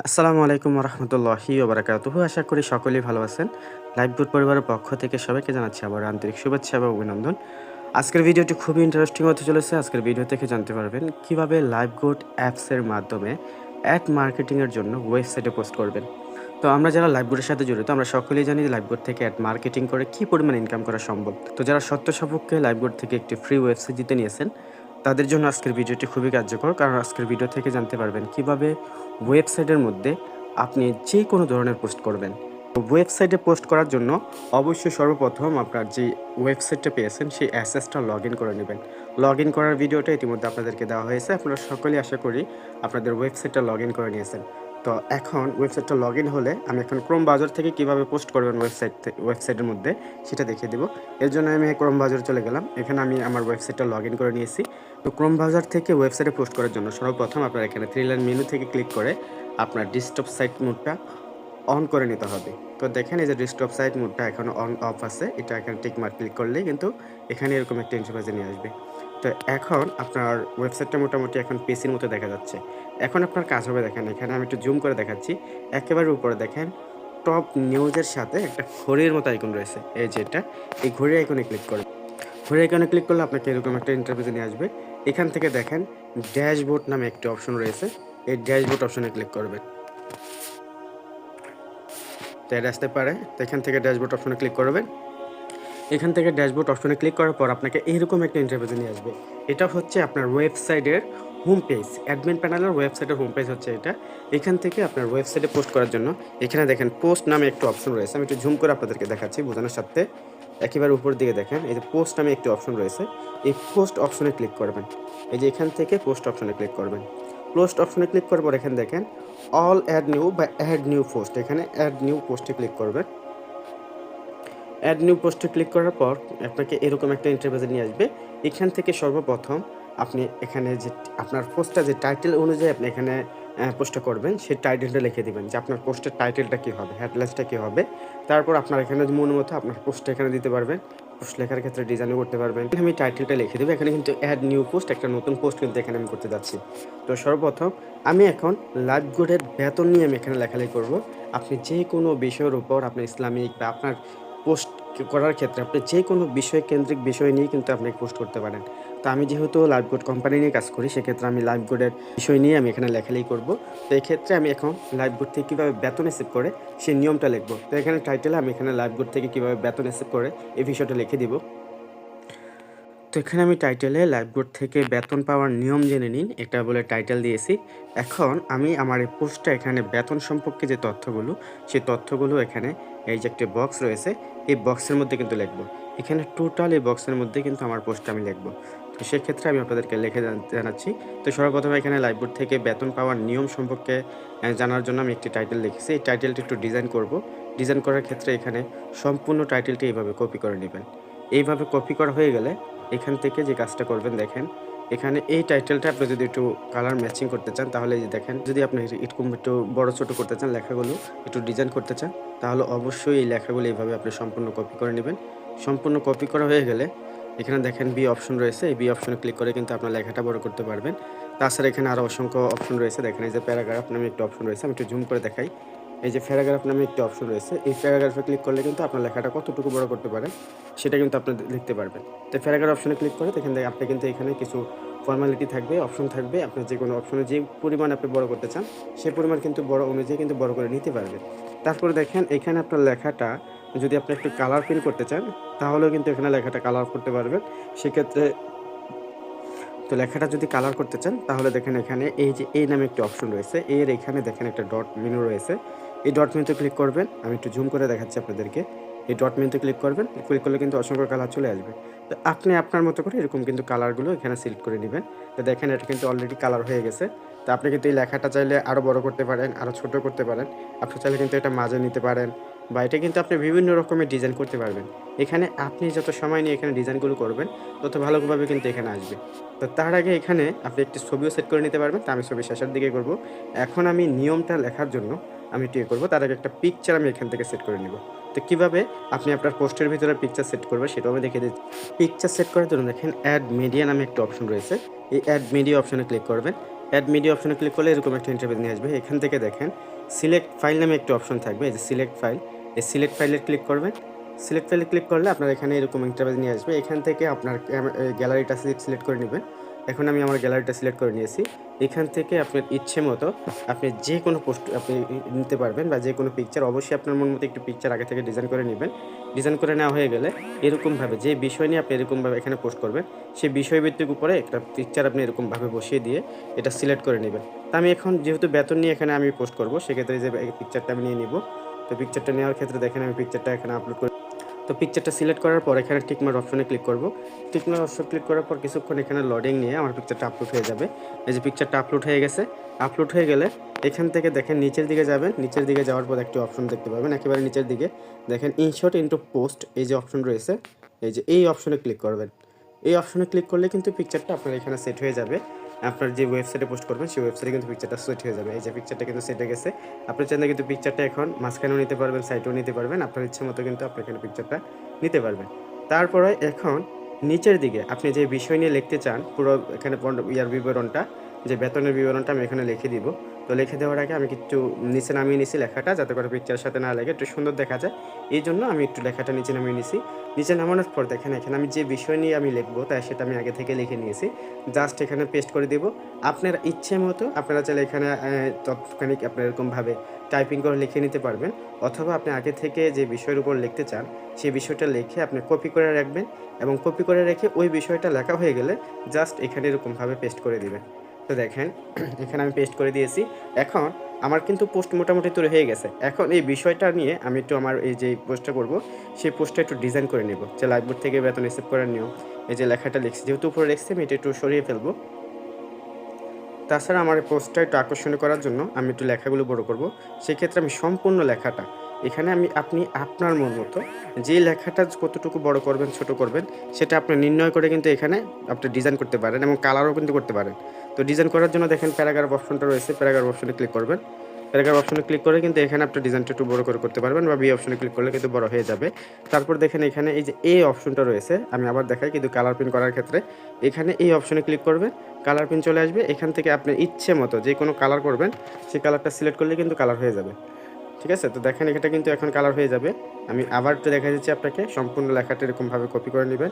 আসসালামু আলাইকুম রহমতুল্লাহি ওবরাকাতুহু। আশা করি সকলেই ভালো আছেন। লাইভ গুড পরিবারের পক্ষ থেকে সবাইকে জানাচ্ছি আবার আন্তরিক শুভেচ্ছা এবং অভিনন্দন। আজকের ভিডিওটি খুবই ইন্টারেস্টিং হতে চলেছে। আজকের ভিডিও থেকে জানতে পারবেন কীভাবে লাইভ গুড অ্যাপসের মাধ্যমে অ্যাড মার্কেটিংয়ের জন্য ওয়েবসাইটে পোস্ট করবেন। তো আমরা যারা লাইভ বোর্ডের সাথে জড়িত, আমরা সকলেই জানি যে লাইভ বোর্ড থেকে অ্যাড মার্কেটিং করে কী পরিমাণ ইনকাম করা সম্ভব। তো যারা সত্য সপক্ষে লাইভ বোর্ড থেকে একটি ফ্রি ওয়েবসাইট জিতে নিয়েছেন তাদের জন্য আজকের ভিডিওটি খুবই কার্যকর, কারণ আজকের ভিডিও থেকে জানতে পারবেন কীভাবে ওয়েবসাইটের মধ্যে আপনি যে কোনো ধরনের পোস্ট করবেন। ওয়েবসাইটে পোস্ট করার জন্য অবশ্যই সর্বপ্রথম আপনার যে ওয়েবসাইটটা পেয়েছেন, সেই অ্যাসেসটা লগ ইন করে নেবেন। লগ ইন করার ভিডিওটা ইতিমধ্যে আপনাদেরকে দেওয়া হয়েছে। আপনারা সকলেই আশা করি আপনাদের ওয়েবসাইটটা লগ ইন করে নিয়েছেন। তো এখন ওয়েবসাইটটা লগ ইন হলে আমি এখন ক্রোম বাজার থেকে কীভাবে পোস্ট করবেন ওয়েবসাইট ওয়েবসাইটের মধ্যে, সেটা দেখিয়ে দেবো। এর জন্য আমি ক্রোম বাজারে চলে গেলাম। এখানে আমি আমার ওয়েবসাইটটা লগ ইন করে নিয়েছি। তো ক্রোম ব্রাউজার থেকে ওয়েবসাইটে পোস্ট করার জন্য সর্বপ্রথম আপনার এখানে থ্রি লাইন মেনু থেকে ক্লিক করে আপনার ডিস্কটপ সাইট মোডটা অন করে নিতে হবে। তো দেখেন এই যে ডিস্কটপ সাইট মোডটা এখন অন অফ আছে। এটা এখানে টিক মার্ক ক্লিক করলেই কিন্তু এখানে এরকম একটা ইন্টারফেসে নিয়ে আসবে। তো এখন আপনার ওয়েবসাইটটা মোটামুটি এখন পেসির মতো দেখা যাচ্ছে। এখন আপনার কাজ হবে দেখেন, এখানে আমি একটু জুম করে দেখাচ্ছি। একেবারে উপরে দেখেন টপ নিউজের সাথে একটা ঘড়ির মতো আইকন রয়েছে। এই যে এটা, এই ঘড়ির আইকনে ক্লিক করে ঘড়ি আইকনে ক্লিক করলে আপনাকে এরকম একটা ইন্টারভিউতে নিয়ে আসবে। এখান থেকে দেখেন ড্যাশবোর্ড নামে একটি অপশন রয়েছে। এই ড্যাশবোর্ড অপশনে ক্লিক করবেন। তো এটা আসতে পারে। তো এখান থেকে ড্যাশবোর্ড অপশনে ক্লিক করবেন। এখান থেকে ড্যাশবোর্ড অপশনে ক্লিক করার পর আপনাকে এরকম একটা ইন্টারভিউতে নিয়ে আসবে। এটা হচ্ছে আপনার ওয়েবসাইটের হোম পেজ অ্যাডমিন প্যানেলের ওয়েবসাইটের হোম পেজ হচ্ছে এটা। এখান থেকে আপনার ওয়েবসাইটে পোস্ট করার জন্য এখানে দেখেন পোস্ট নামে একটু অপশন রয়েছে। আমি একটু ঝুম করে আপনাদেরকে দেখাচ্ছি বোঝানোর সাথে। একেবারে উপর দিকে দেখেন, এই যে পোস্ট নামে একটি অপশন রয়েছে। এই পোস্ট অপশনে ক্লিক করবেন। এই যে এখান থেকে পোস্ট অপশনে ক্লিক করবেন। পোস্ট অপশনে ক্লিক করার পর এখানে দেখেন অল অ্যাড নিউ বা অ্যাড নিউ পোস্ট এখানে অ্যাড নিউ পোস্টে ক্লিক করবেন। অ্যাড নিউ পোস্টে ক্লিক করার পর আপনাকে এরকম একটা ইন্টারভিউতে নিয়ে আসবে। এখান থেকে সর্বপ্রথম আপনি এখানে যে আপনার পোস্টটা যে টাইটেল অনুযায়ী আপনি এখানে পোস্টটা করবেন, সেই টাইটেলটা লিখে দেবেন যে আপনার পোস্টের টাইটেলটা কী হবে হেডলাইন্সটা কী হবে। তারপর আপনার এখানে মন মতো আপনার পোস্টটা এখানে দিতে পারবেন। পোস্ট লেখার ক্ষেত্রে ডিজাইনও করতে পারবেন। আমি টাইটেলটা লিখে দেবো, এখানে কিন্তু অ্যাড নিউ পোস্ট একটা নতুন পোস্ট কিন্তু এখানে আমি করতে যাচ্ছি। তো সর্বপ্রথম আমি এখন লাইভ গুডের বেতন নিয়ে আমি এখানে লেখালেখি করব। আপনি যে কোনো বিষয়ের উপর আপনার ইসলামিক বা আপনার পোস্ট করার ক্ষেত্রে আপনি যে কোনো বিষয় কেন্দ্রিক বিষয় নিয়ে কিন্তু আপনি পোস্ট করতে পারেন। তো আমি যেহেতু লাইভ গোড কোম্পানি নিয়ে কাজ করি, সেক্ষেত্রে আমি লাইভ গোডের বিষয় নিয়ে আমি এখানে লেখালেখি করব। তো এক্ষেত্রে ক্ষেত্রে আমি এখন লাইভ গোড থেকে কীভাবে বেতন এসেভ করে, সেই নিয়মটা লিখব। তো এখানে টাইটেলে আমি এখানে লাইভ গোড থেকে কীভাবে বেতন এসেভ করে, এই বিষয়টা লিখে দিব। তো এখানে আমি টাইটেলে লাইভবোর্ড থেকে বেতন পাওয়ার নিয়ম জেনে নিন। এটা বলে টাইটেল দিয়েছি। এখন আমি আমার এই পোস্টটা এখানে বেতন সম্পর্কে যে তথ্যগুলো সেই তথ্যগুলো এখানে এই যে একটি বক্স রয়েছে, এই বক্সের মধ্যে কিন্তু লিখব। এখানে টোটাল এই বক্সের মধ্যে কিন্তু আমার পোস্টটা আমি লিখব। তো সেক্ষেত্রে আমি আপনাদেরকে লিখে জানাচ্ছি। তো সর্বপ্রথমে এখানে লাইভবোর্ড থেকে বেতন পাওয়ার নিয়ম সম্পর্কে জানার জন্য আমি একটি টাইটেল লিখেছি। এই টাইটেলটি একটু ডিজাইন করব। ডিজাইন করার ক্ষেত্রে এখানে সম্পূর্ণ টাইটেলটি এইভাবে কপি করে নেবেন। এইভাবে কপি করা হয়ে গেলে এখান থেকে যে কাজটা করবেন, দেখেন, এখানে এই টাইটেলটা আপনি যদি একটু কালার ম্যাচিং করতে চান, তাহলে দেখেন, যদি আপনি এরকম একটু বড়, ছোট করতে চান, লেখাগুলো একটু ডিজাইন করতে চান, তাহলে অবশ্যই এই লেখাগুলো এইভাবে আপনি সম্পূর্ণ কপি করে নেবেন। সম্পূর্ণ কপি করা হয়ে গেলে এখানে দেখেন বি অপশন রয়েছে, এই বি অপশনে ক্লিক করে কিন্তু আপনার লেখাটা বড় করতে পারবেন। তাছাড়া এখানে আরও অসংখ্য অপশন রয়েছে, দেখেন এই যে প্যারাগ্রাফ নামে একটু অপশন রয়েছে, আমি একটু জুম করে দেখাই। এই যে প্যারাগ্রাফ নামে একটি অপশন রয়েছে। এই প্যারাগ্রাফে ক্লিক করলে কিন্তু আপনার লেখাটা কতটুকু বড় করতে পারেন সেটা কিন্তু আপনি লিখতে পারবেন। তো প্যারাগ্রাফ অপশনে ক্লিক করে এখান থেকে আপনি কিন্তু এখানে কিছু ফর্মালিটি থাকবে অপশন থাকবে। আপনার যে কোনো অপশনে যে পরিমাণ আপনি বড় করতে চান, সে পরিমাণ কিন্তু বড় অনুযায়ী কিন্তু বড় করে নিতে পারবেন। তারপরে দেখেন এখানে আপনার লেখাটা যদি আপনি একটু কালার প্রিন্ট করতে চান, তাহলেও কিন্তু এখানে লেখাটা কালার করতে পারবেন। সেক্ষেত্রে তো লেখাটা যদি কালার করতে চান, তাহলে দেখেন এখানে এই যে এই নামে একটি অপশন রয়েছে। এর এখানে দেখেন একটা ডট মেনু রয়েছে। এই ডট মেনুতে ক্লিক করবেন। আমি একটু জুম করে দেখাচ্ছি আপনাদেরকে। এই ডট মেনুতে ক্লিক করবেন। ক্লিক করলে কিন্তু অসংখ্য কালার চলে আসবে। তো আপনি আপনার মতো করে এরকম কিন্তু কালারগুলো এখানে সিলেক্ট করে নেবেন। তো দেখেন এটা কিন্তু অলরেডি কালার হয়ে গেছে। তো আপনি কিন্তু এই লেখাটা চাইলে আরও বড় করতে পারেন আরও ছোট করতে পারেন। আপনি চাইলে কিন্তু এটা মাঝে নিতে পারেন। বা এটা কিন্তু আপনি বিভিন্ন রকমের ডিজাইন করতে পারবেন। এখানে আপনি যত সময় নিয়ে এখানে ডিজাইনগুলো করবেন, তত ভালোভাবে কিন্তু এখানে আসবে। তো তার আগে এখানে আপনি একটি ছবিও সেট করে নিতে পারবেন। তা আমি ছবি শেষের দিকে করব। এখন আমি নিয়মটা লেখার জন্য আমি টিয়ে করব। তার আগে একটা পিকচার আমি এখান থেকে সেট করে নেব। তো কীভাবে আপনি আপনার পোস্টের ভিতরে পিকচার সেট করবেন সেটাও আমি দেখে দিচ্ছি। পিকচার সেট করার জন্য দেখেন অ্যাড মিডিয়া নামে একটা অপশন রয়েছে। এই অ্যাড মিডিয়া অপশনে ক্লিক করবেন। অ্যাড মিডিয়া অপশনে ক্লিক করলে এরকম একটা ইন্টারভিউ নিয়ে আসবে। এখান থেকে দেখেন সিলেক্ট ফাইল নামে একটা অপশন থাকবে। এই যে সিলেক্ট ফাইল এই সিলেক্ট ফাইলে ক্লিক করবেন। সিলেক্ট ফাইলে ক্লিক করলে আপনার এখানে এরকম ইন্টারভিউ নিয়ে আসবে। এখান থেকে আপনার গ্যালারিটা সিলেক্ট করে নেবেন। এখন আমি আমার গ্যালারিটা সিলেক্ট করে নিয়েছি। এখান থেকে আপনার ইচ্ছে মতো আপনি যে কোনো পোস্ট আপনি নিতে পারবেন বা যে কোনো পিকচার অবশ্যই আপনার মন মতো একটু পিকচার আগে থেকে ডিজাইন করে নেবেন। ডিজাইন করে নেওয়া হয়ে গেলে এরকমভাবে যে বিষয় নিয়ে আপনি এরকমভাবে এখানে পোস্ট করবেন সেই বিষয়ভিত্তিক উপরে একটা পিকচার আপনি এরকমভাবে বসিয়ে দিয়ে এটা সিলেক্ট করে নেবেন। তা আমি এখন যেহেতু বেতন নিয়ে এখানে আমি পোস্ট করব, সেক্ষেত্রে যে পিকচারটা আমি নিয়ে নিব তো পিকচারটা নেওয়ার ক্ষেত্রে দেখেন, আমি পিকচারটা এখানে আপলোড করি। তো পিকচারটা সিলেক্ট করার পর এখানে টিকমার অপশনে ক্লিক করব। টিকমার অপশন ক্লিক করার পর কিছুক্ষণ এখানে লোডিং নিয়ে আমার পিকচারটা আপলোড হয়ে যাবে। এই যে পিকচারটা আপলোড হয়ে গেছে আপলোড হয়ে গেলে এখান থেকে দেখেন নিচের দিকে যাবেন। নিচের দিকে যাওয়ার পর একটি অপশন দেখতে পাবেন। একেবারে নিচের দিকে দেখেন ইনশট ইনটু পোস্ট এই যে অপশন রয়েছে, এই যে এই অপশনে ক্লিক করবেন। এই অপশনে ক্লিক করলে কিন্তু পিকচারটা আপনার এখানে সেট হয়ে যাবে। আপনার যে ওয়েবসাইটে পোস্ট করবেন, সেই ওয়েবসাইটে কিন্তু পিকচারটা সেট হয়ে যাবে। এই যে পিকচারটা কিন্তু সেট হয়ে গেছে। আপনার চাইলে কিন্তু পিকচারটা এখন মাঝখানেও নিতে পারবেন সাইটেও নিতে পারবেন। আপনার ইচ্ছে মতো কিন্তু আপনি এখানে পিকচারটা নিতে পারবেন। তারপরে এখন নিচের দিকে আপনি যে বিষয় নিয়ে লিখতে চান, পুরো এখানে ইয়ার বিবরণটা, যে বেতনের বিবরণটা আমি এখানে লিখে দিব। তো লিখে দেওয়ার আগে আমি একটু নিচে নামিয়ে নিছি লেখাটা, যাতে করে পিকচারের সাথে না লাগে, একটু সুন্দর দেখা যায়। এই জন্য আমি একটু লেখাটা নিচে নামিয়ে নিছি। নিচে নামানোর পর দেখেন, এখানে আমি যে বিষয় নিয়ে আমি লিখব তাই সেটা আমি আগে থেকে লিখে নিয়েছি। জাস্ট এখানে পেস্ট করে দিব। আপনার ইচ্ছে মতো আপনারা চাইলে এখানে তৎক্ষণিক আপনার এরকমভাবে টাইপিং করে লিখে নিতে পারবেন। অথবা আপনি আগে থেকে যে বিষয়ের উপর লিখতে চান সেই বিষয়টা লিখে আপনি কপি করে রাখবেন এবং কপি করে রেখে ওই বিষয়টা লেখা হয়ে গেলে জাস্ট এখানে এরকমভাবে পেস্ট করে দিবেন। তো দেখেন, এখানে আমি পেস্ট করে দিয়েছি। এখন আমার কিন্তু পোস্ট মোটামুটি তৈরি হয়ে গেছে। এখন এই বিষয়টা নিয়ে আমি একটু আমার এই যে পোস্টটা করব, সেই পোস্টটা একটু ডিজাইন করে নেব। যে লাইভবোর্ড থেকে বেতন রিসিভ করার নিয়ম, এই যে লেখাটা লিখছি, যেহেতু উপরে লিখছি আমি এটা একটু সরিয়ে ফেলব। তাছাড়া আমার পোস্টটা একটু আকর্ষণীয় করার জন্য আমি একটু লেখাগুলো বড় করব। সেক্ষেত্রে আমি সম্পূর্ণ লেখাটা এখানে আমি, আপনি আপনার মন মতো যে লেখাটা কতটুকু বড় করবেন, ছোট করবেন, সেটা আপনি নির্ণয় করে কিন্তু এখানে আপনি ডিজাইন করতে পারেন এবং কালারও কিন্তু করতে পারেন। তো ডিজাইন করার জন্য দেখেন প্যারাগ্রাফ অপশনটা রয়েছে প্যারাগ্রাফ অপশনে ক্লিক করবেন। প্যারাগ্রাফ অপশনে ক্লিক করে কিন্তু এখানে আপনি ডিজাইনটা একটু বড় করে করতে পারবেন বা বি অপশনে ক্লিক করলে কিন্তু বড় হয়ে যাবে। তারপর দেখেন এখানে এই যে এই অপশনটা রয়েছে, আমি আবার দেখাই কিন্তু কালার প্রিন্ট করার ক্ষেত্রে। এখানে এই অপশনে ক্লিক করবেন কালার প্রিন্ট চলে আসবে, এখান থেকে আপনি ইচ্ছে মতো যে কোনো কালার করবেন, সেই কালারটা সিলেক্ট করলে কিন্তু কালার হয়ে যাবে। ঠিক আছে? তো দেখেন এটা কিন্তু এখন কালার হয়ে যাবে। আমি আবার তো দেখা দিচ্ছি আপনাকে। সম্পূর্ণ লেখাটা এরকমভাবে কপি করে নেবেন।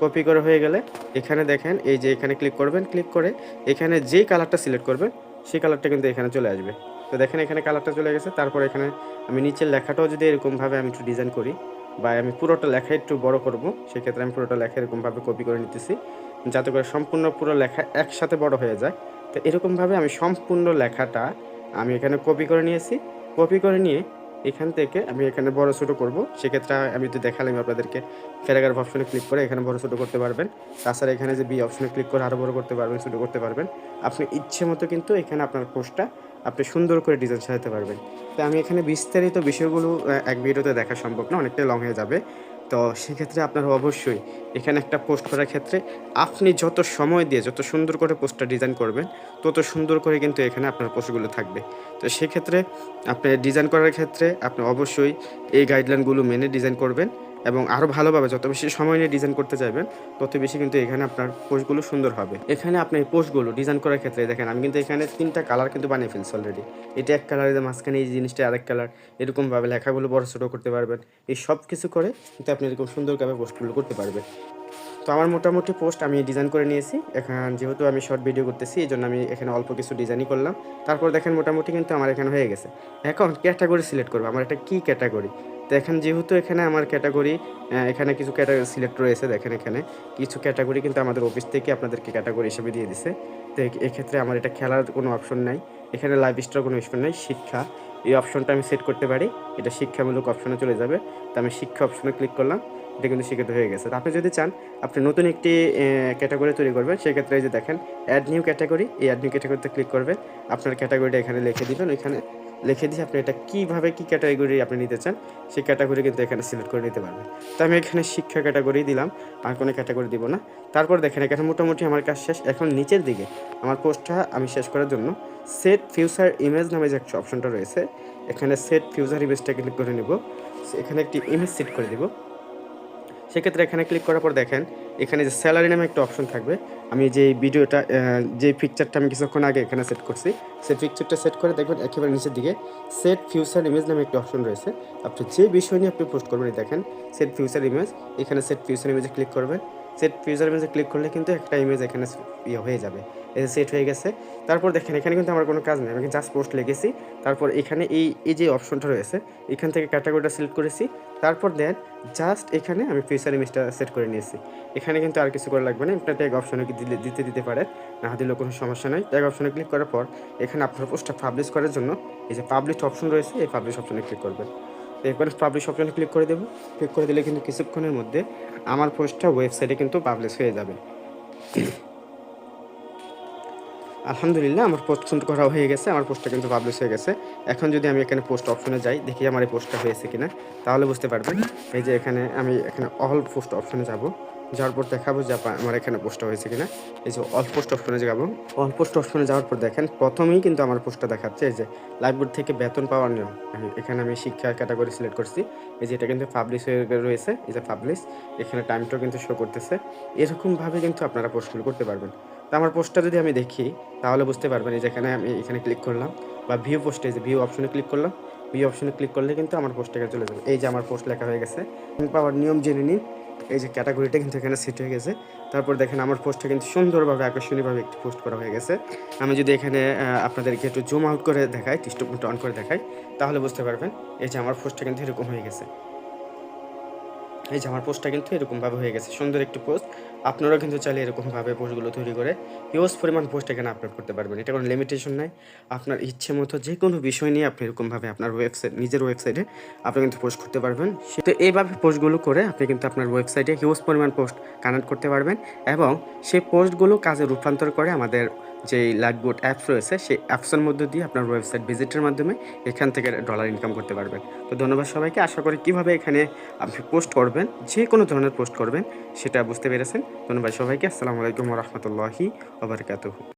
কপি করে হয়ে গেলে এখানে দেখেন, এই যে এখানে ক্লিক করবেন ক্লিক করে এখানে যেই কালারটা সিলেক্ট করবেন, সেই কালারটা কিন্তু এখানে চলে আসবে। তো দেখেন, এখানে কালারটা চলে গেছে। তারপর এখানে আমি নিচের লেখাটাও যদি এরকমভাবে আমি একটু ডিজাইন করি বা আমি পুরোটা লেখা একটু বড় করব, সেক্ষেত্রে আমি পুরোটা লেখা এরকমভাবে কপি করে নিতেছি। যাতে করে সম্পূর্ণ পুরো লেখা একসাথে বড় হয়ে যায়। তো এরকমভাবে আমি সম্পূর্ণ লেখাটা আমি এখানে কপি করে নিয়েছি। কপি করে নিয়ে এখান থেকে আমি এখানে বড় ছোটো করব। সেক্ষেত্রে আমি তো দেখালাম আপনাদেরকে প্যারাগ্রাফ অপশনে ক্লিক করে এখানে বড় ছোটো করতে পারবেন। তাছাড়া এখানে যে বি অপশনে ক্লিক করে আরও বড় করতে পারবেন ছোটো করতে পারবেন। আপনি ইচ্ছে মতো কিন্তু এখানে আপনার পোস্টটা আপনি সুন্দর করে ডিজাইন সাজাতে পারবেন। তো আমি এখানে বিস্তারিত বিষয়গুলো এক ভিডিওতে দেখা সম্ভব না, অনেকটাই লং হয়ে যাবে। তো সেক্ষেত্রে আপনার অবশ্যই এখানে একটা পোস্ট করার ক্ষেত্রে আপনি যত সময় দিয়ে, যত সুন্দর করে পোস্টটা ডিজাইন করবেন, তত সুন্দর করে কিন্তু এখানে আপনার পোস্টগুলো থাকবে। তো সেক্ষেত্রে আপনি ডিজাইন করার ক্ষেত্রে আপনি অবশ্যই এই গাইডলাইনগুলো মেনে ডিজাইন করবেন। এবং আরও ভালোভাবে যত বেশি সময় নিয়ে ডিজাইন করতে চাইবেন, তত বেশি কিন্তু এখানে আপনার পোস্টগুলো সুন্দর হবে। এখানে আপনি এই পোস্টগুলো ডিজাইন করার ক্ষেত্রে দেখেন, আমি কিন্তু এখানে তিনটা কালার কিন্তু বানিয়ে ফেলছি অলরেডি এটা এক কালারের মাঝখানে এই জিনিসটা আরেক কালার এরকমভাবে লেখাগুলো বড় ছোটো করতে পারবেন। এই সব কিছু করে কিন্তু আপনি এরকম সুন্দরভাবে পোস্টগুলো করতে পারবেন। তো আমার মোটামুটি পোস্ট আমি ডিজাইন করে নিয়েছি। এখন যেহেতু আমি শর্ট ভিডিও করতেছি, এই জন্য আমি এখানে অল্প কিছু ডিজাইনই করলাম। তারপর দেখেন মোটামুটি কিন্তু আমার এখানে হয়ে গেছে। এখন ক্যাটাগরি সিলেক্ট করব। আমার একটা কী ক্যাটাগরি তো এখন যেহেতু এখানে আমার ক্যাটাগরি এখানে কিছু ক্যাটাগরি সিলেক্ট রয়েছে, দেখেন এখানে। কিছু ক্যাটাগরি কিন্তু আমাদের অফিস থেকে আপনাদেরকে ক্যাটাগরি হিসেবে দিয়ে দিছে। তো এক্ষেত্রে আমার এটা খেলার কোনো অপশন নাই। এখানে লাইভ স্টার কোনো অপশন নাই, শিক্ষা। এই অপশনটা আমি সেট করতে পারি। এটা শিক্ষামূলক অপশনে চলে যাবে। তো আমি শিক্ষা অপশনে ক্লিক করলাম। এটা কিন্তু শিক্ষিত হয়ে গেছে। তো আপনি যদি চান, আপনি নতুন একটি ক্যাটাগরি তৈরি করবেন, সেক্ষেত্রে এই যে দেখেন অ্যাড নিউ ক্যাটাগরি এই অ্যাড নিউ ক্যাটাগরিতে ক্লিক করবেন। আপনার ক্যাটাগরিটা এখানে লিখে দিবেন। ওইখানে লিখে দিয়ে আপনি এটা কীভাবে, কী ক্যাটাগরি আপনি নিতে চান, সেই ক্যাটাগরি কিন্তু এখানে সিলেক্ট করে নিতে পারবেন। তো আমি এখানে শিক্ষা ক্যাটাগরি দিলাম, আর কোনো ক্যাটাগরি দিব না। তারপর দেখেন, এখানে মোটামুটি আমার কাজ শেষ। এখন নিচের দিকে আমার পোস্টটা আমি শেষ করার জন্য সেট ফিউচার ইমেজ নামে যে একটা অপশনটা রয়েছে, এখানে সেট ফিউচার ইমেজটা ক্লিক করে নেব। এখানে একটি ইমেজ সেট করে দিব। সেক্ষেত্রে এখানে ক্লিক করার পর দেখেন, এখানে যে স্যালারি নামে একটা অপশন থাকবে। আমি যে ভিডিওটা যে পিকচারটা আমি কিছুক্ষণ আগে এখানে সেট করছি, সেই পিকচারটা সেট করে দেখবেন একেবারে নিচের দিকে সেট ফিউচার ইমেজ নামে একটা অপশন রয়েছে। আপনি যে বিষয় নিয়ে আপনি পোস্ট করবেন দেখেন সেট ফিউচার ইমেজ এখানে সেট ফিউচার ইমেজে ক্লিক করবেন। সেট ফিউচার ইমেজে ক্লিক করলে কিন্তু একটা ইমেজ এখানে ইয়ে হয়ে যাবে। সেট হয়ে গেছে। তারপর দেখেন, এখানে কিন্তু আমার কোনো কাজ নেই। আমি জাস্ট পোস্ট লেগেছি। তারপর এখানে এই এই যে অপশনটা রয়েছে, এখান থেকে ক্যাটাগরিটা সিলেক্ট করেছি। তারপর দেন জাস্ট এখানে আমি ফিউচার ইমেজটা সেট করে নিয়েছি। এখানে কিন্তু আর কিছু করা লাগবে না। আপনার ট্যাগ অপশনে দিলে, দিতে দিতে পারেন। না দিলেও কোনো সমস্যা নাই। ট্যাগ অপশনে ক্লিক করার পর এখানে আপনার পোস্টটা পাবলিশ করার জন্য এই যে পাবলিশ অপশন রয়েছে, এই পাবলিশ অপশনে ক্লিক করবেন। এরপরে পাবলিশ অপশনে ক্লিক করে দেবো। ক্লিক করে দিলে কিন্তু কিছুক্ষণের মধ্যে আমার পোস্টটা ওয়েবসাইটে কিন্তু পাবলিশ হয়ে যাবে। আলহামদুলিল্লাহ আমার পোস্ট কিন্তু করা হয়ে গেছে আমার পোস্টটা কিন্তু পাবলিশ হয়ে গেছে। এখন যদি আমি এখানে পোস্ট অপশনে যাই দেখি আমার এই পোস্টটা হয়েছে কিনা তাহলে বুঝতে পারবেন এই যে এখানে আমি এখানে অল পোস্ট অপশনে যাব। যাওয়ার পর দেখাবো যে আমার এখানে পোস্টটা হয়েছে কিনা। এই যে অল পোস্ট অপশনে যাব। অল পোস্ট অপশনে যাওয়ার পর দেখেন প্রথমেই কিন্তু আমার পোস্টটা দেখাচ্ছে এই যে লাইভবোর্ড থেকে বেতন পাওয়ার নিয়ম। আমি- এখানে আমি শিক্ষা ক্যাটাগরি সিলেক্ট করছি। এই যে এটা কিন্তু পাবলিশ হয়ে রয়েছে এই যে পাবলিশ এখানে টাইমটাও কিন্তু শো করতেছে। এরকমভাবে কিন্তু আপনারা পোস্টগুলো করতে পারবেন। তো আমার পোস্টটা যদি আমি দেখি, তাহলে বুঝতে পারবেন যেখানে আমি এখানে ক্লিক করলাম বা ভিউ পোস্টে যে ভিউ অপশনে ক্লিক করলাম ভিউ অপশনে ক্লিক করলে কিন্তু আমার পোস্ট এখানে চলে যাবে। এই যে আমার পোস্ট লেখা হয়ে গেছে। পাওয়ার নিয়ম জেনে নিন এই যে ক্যাটাগরিটা কিন্তু এখানে সেট হয়ে গেছে। তারপর দেখেন আমার পোস্টটা কিন্তু সুন্দরভাবে আকর্ষণীয়ভাবে একটি পোস্ট করা হয়ে গেছে। আমি যদি এখানে আপনাদেরকে একটু জুম আউট করে দেখাই টিস্টপ অন করে দেখাই, তাহলে বুঝতে পারবেন এই যে আমার পোস্টটা কিন্তু এরকম হয়ে গেছে। এই যে আমার পোস্টটা কিন্তু এরকমভাবে হয়ে গেছে। সুন্দর একটি পোস্ট আপনারাও কিন্তু চাইলে এরকমভাবে পোস্টগুলো তৈরি করে হিউজ পরিমাণ পোস্ট এখানে আপলোড করতে পারবেন। এটা কোনো লিমিটেশন নাই। আপনার ইচ্ছে মতো যে কোনো বিষয় নিয়ে আপনি এরকমভাবে আপনার ওয়েবসাইট নিজের ওয়েবসাইটে আপনি কিন্তু পোস্ট করতে পারবেন। তো এইভাবে পোস্টগুলো করে আপনি কিন্তু আপনার ওয়েবসাইটে হিউজ পরিমাণ পোস্ট কানেক্ট করতে পারবেন এবং সেই পোস্টগুলো কাজে রূপান্তর করে আমাদের যে লাইটবোর্ড অ্যাপস রয়েছে, সেই অ্যাপসের মধ্যে দিয়ে আপনার ওয়েবসাইট ভিজিটের মাধ্যমে এখান থেকে ডলার ইনকাম করতে পারবেন। তো ধন্যবাদ সবাইকে। আশা করি কীভাবে এখানে আপনি পোস্ট করবেন, যে কোনো ধরনের পোস্ট করবেন, সেটা বুঝতে পেরেছেন। ধন্যবাদ সবাইকে। আসসালামু আলাইকুম রহমতুল্লাহি ওবরকাতুহু